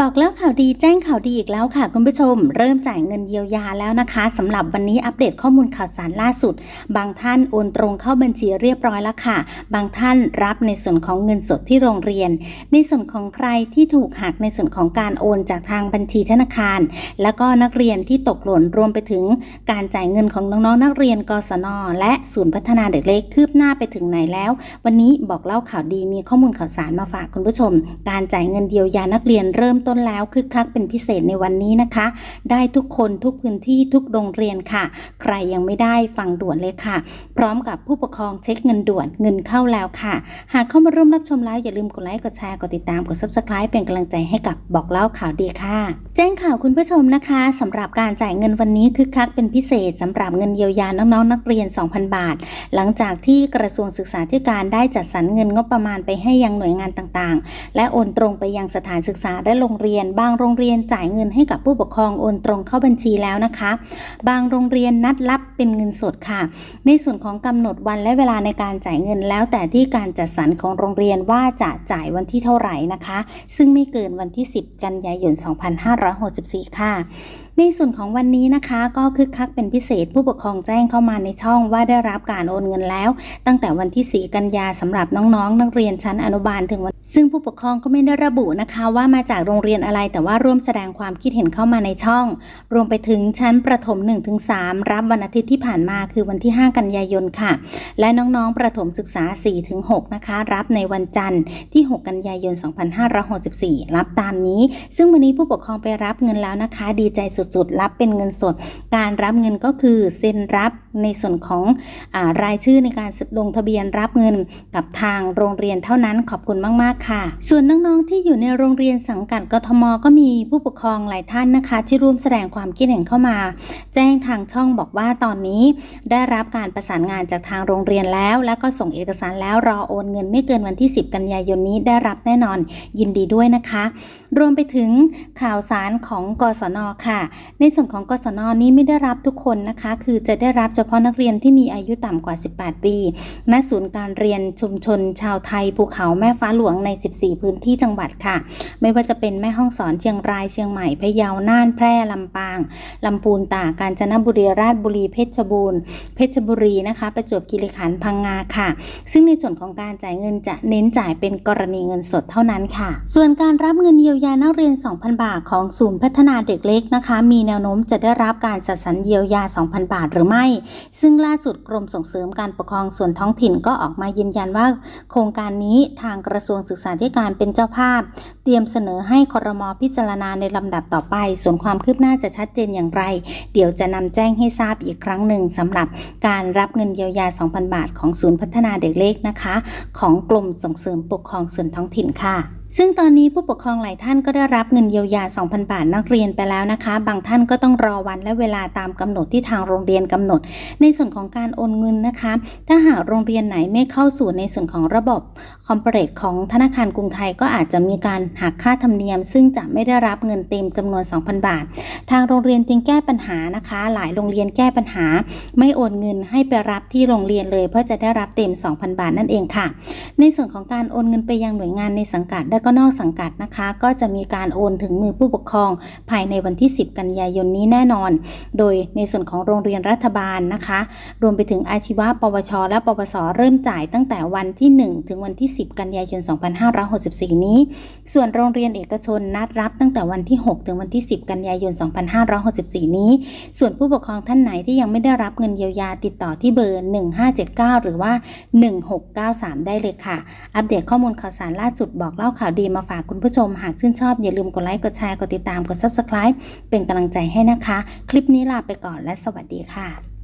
บอกแล้วข่าวดีแจ้งข่าวดีอีกแล้วค่ะคุณผู้ชม เริ่มจ่ายเงินเยียวยาแล้วนะคะสำหรับวันนี้อัปเดตข้อมูลข่าวสารล่าสุด บางท่านโอนตรงเข้าบัญชีเรียบร้อยแล้วค่ะ บางท่านรับในส่วนของเงินสดที่โรงเรียน ในส่วนของใครที่ถูกหักในส่วนของการโอนจากทางบัญชีธนาคาร แล้วก็นักเรียนที่ตกหล่นรวมไปถึงการจ่ายเงินของน้องๆนักเรียนกศนและศูนย์พัฒนาเด็กเล็กคืบหน้าไปถึงไหนแล้ว วันนี้บอกเล่าข่าวดีมีข้อมูลข่าวสารมาฝากคุณผู้ชม การจ่ายเงินเยียวยานักเรียนเริ่มต้นแล้วคึกคักเป็นพิเศษในวันนี้นะคะ ได้ทุกคนทุกพื้นที่ทุกโรงเรียนค่ะ ใครยังไม่ได้ฟังด่วนเลยค่ะ พร้อมกับผู้ปกครองเช็คเงินด่วนเงินเข้าแล้วค่ะ หากเข้ามาร่วมรับชมไลฟ์อย่าลืมกดไลค์กดแชร์กดติดตามกด subscribe เป็นกำลังใจให้กับบอกเล่าข่าวดีค่ะ แจ้งข่าวคุณผู้ชมนะคะสำหรับการจ่ายเงินวันนี้คึกคักเป็นพิเศษสำหรับเงินเยียวยาน้องๆนักเรียน 2,000 บาท หลังจากที่กระทรวงศึกษาธิการได้จัดสรรเงินงบประมาณไปให้ยังหน่วยงานต่างๆ และโอนตรงไปยังสถานศึกษาและโรงเรียน บางโรงเรียนจ่ายเงินให้กับผู้ปกครองโอนตรงเข้าบัญชีแล้วนะคะ บางโรงเรียนนัดรับเป็นเงินสดค่ะ ในส่วนของกำหนดวันและเวลาในการจ่ายเงินแล้ว แต่ที่การจัดสรรของโรงเรียนว่าจะจ่ายวันที่เท่าไหร่นะคะ ซึ่งไม่เกินวันที่ 10 กันยายน 2564 ค่ะ ในส่วนของวันนี้นะคะ ก็คึกคักเป็นพิเศษผู้ปกครองแจ้งเข้ามาในช่องว่าได้รับการโอนเงินแล้ว ตั้งแต่วันที่ 4 กันยาสำหรับน้องๆ นักเรียนชั้นอนุบาลถึงวัน ซึ่งผู้ปกครองก็ไม่ได้ระบุนะคะ ว่ามาจากโรงเรียนอะไรแต่ว่าร่วมแสดงความคิดเห็นเข้ามาในช่อง รวมไปถึงชั้นประถม 1-3 รับวันอาทิตย์ที่ผ่านมาคือวันที่ 5 กันยายนค่ะ และน้องๆ ประถมศึกษา 4-6 นะคะ รับในวันจันทร์ที่ 6 กันยายน 2564 รับตามนี้ ซึ่งวันนี้ผู้ปกครองไปรับเงินแล้วนะคะ ดีใจสุดๆรับเป็นเงินสด การรับเงินก็คือเซ็นรับ ในส่วนของอารายชื่อในการลงทะเบียนรับเงินกับทางโรงเรียนเท่านั้นขอบคุณมาก ๆ ค่ะ ส่วนน้องๆที่อยู่ในโรงเรียนสังกัดกทมก็มีผู้ปกครองหลายท่านนะคะ ที่ร่วมแสดงความคิดเห็นเข้ามา แจ้งทางช่องบอกว่าตอนนี้ได้รับการประสานงานจากทางโรงเรียนแล้ว แล้วก็ส่งเอกสารแล้วรอโอนเงินไม่เกินวันที่ 10 กันยายนนี้ได้รับแน่นอนยินดีด้วยนะคะ รวมไปถึงข่าวสารของกศนค่ะ ในส่วนของกศนนี้ไม่ได้รับทุกคนนะคะ คือจะได้รับเฉพาะนักเรียนที่มีอายุต่ำกว่า 18 ปี ณ ศูนย์การเรียนชุมชนชาวไทยภูเขาแม่ฟ้าหลวงใน 14 พื้นที่จังหวัดค่ะ ไม่ว่าจะเป็นแม่ห้องสอนเชียงรายเชียงใหม่พะเยาน่านแพร่ลำปางลำพูนตากกาญจนบุรีราชบุรีเพชรบูรณ์เพชรบุรีนะคะประจวบคีรีขันธ์พังงาค่ะ ซึ่งในส่วนของการจ่ายเงินจะเน้นจ่ายเป็นกรณีเงินสดเท่านั้นค่ะ ส่วนการรับเงินเยียวยานักเรียน 2,000 บาทของศูนย์พัฒนาเด็กเล็กนะคะ มีแนวโน้มจะได้รับการจัดสรรเยียวยา 2,000 บาทหรือไม่ซึ่งล่าสุดกรมส่งเสริมการปกครองส่วนท้องถิ่นก็ออกมายืนยันว่า โครงการนี้ทางกระทรวงศึกษาธิการเป็นเจ้าภาพ เตรียมเสนอให้ครมพิจารณาในลำดับต่อไป ส่วนความคืบหน้าจะชัดเจนอย่างไร เดี๋ยวจะนำแจ้งให้ทราบอีกครั้งหนึ่งสำหรับการรับเงินเยียวยา 2,000 บาท ของศูนย์พัฒนาเด็กเล็กนะคะ ของกรมส่งเสริมปกครองส่วนท้องถิ่นค่ะซึ่งตอนนี้ผู้ปกครองหลายท่านก็ได้รับเงินเยียวยา 2,000 บาทนักเรียนไปแล้วนะคะ บางท่านก็ต้องรอวันและเวลาตามกำหนดที่ทางโรงเรียนกำหนด ในส่วนของการโอนเงินนะคะ ถ้าหากโรงเรียนไหนไม่เข้าสู่ในส่วนของระบบคอมเพลตของธนาคารกรุงไทยก็อาจจะมีการหักค่าธรรมเนียม ซึ่งจะไม่ได้รับเงินเต็มจำนวน 2,000 บาท ทางโรงเรียนจึงแก้ปัญหานะคะ หลายโรงเรียนแก้ปัญหา ไม่โอนเงินให้ไปรับที่โรงเรียนเลย เพื่อจะได้รับเต็ม 2,000 บาทนั่นเองค่ะ ในส่วนของการโอนเงินไปยังหน่วยงานในสังกัดและก็นอกสังกัดนะคะ ก็จะมีการโอนถึงมือผู้ปกครอง ภายในวันที่ 10 กันยายนนี้แน่นอน โดยในส่วนของโรงเรียนรัฐบาลนะคะ รวมไปถึงอาชีวะ ปวช และปวสเริ่มจ่ายตั้งแต่วันที่ 1 ถึงวันที่ 10 กันยายน 2564 นี้ ส่วนโรงเรียนเอกชนนัดรับตั้งแต่วันที่ 6 ถึงวันที่ 10 กันยายน 2564 นี้ ส่วนผู้ปกครองท่านไหนที่ยังไม่ได้รับเงินเยียวยาติดต่อที่เบอร์ 1579 หรือว่า 1693 ได้เลยค่ะ อัปเดตข้อมูลข่าวสารล่าสุดบอกเล่าข่าวดีมาฝากคุณผู้ชม หากชื่นชอบอย่าลืมกดไลค์ กดแชร์ กดติดตาม กด subscribe เป็นกำลังใจให้นะคะ คลิปนี้ลาไปก่อนและสวัสดีค่ะ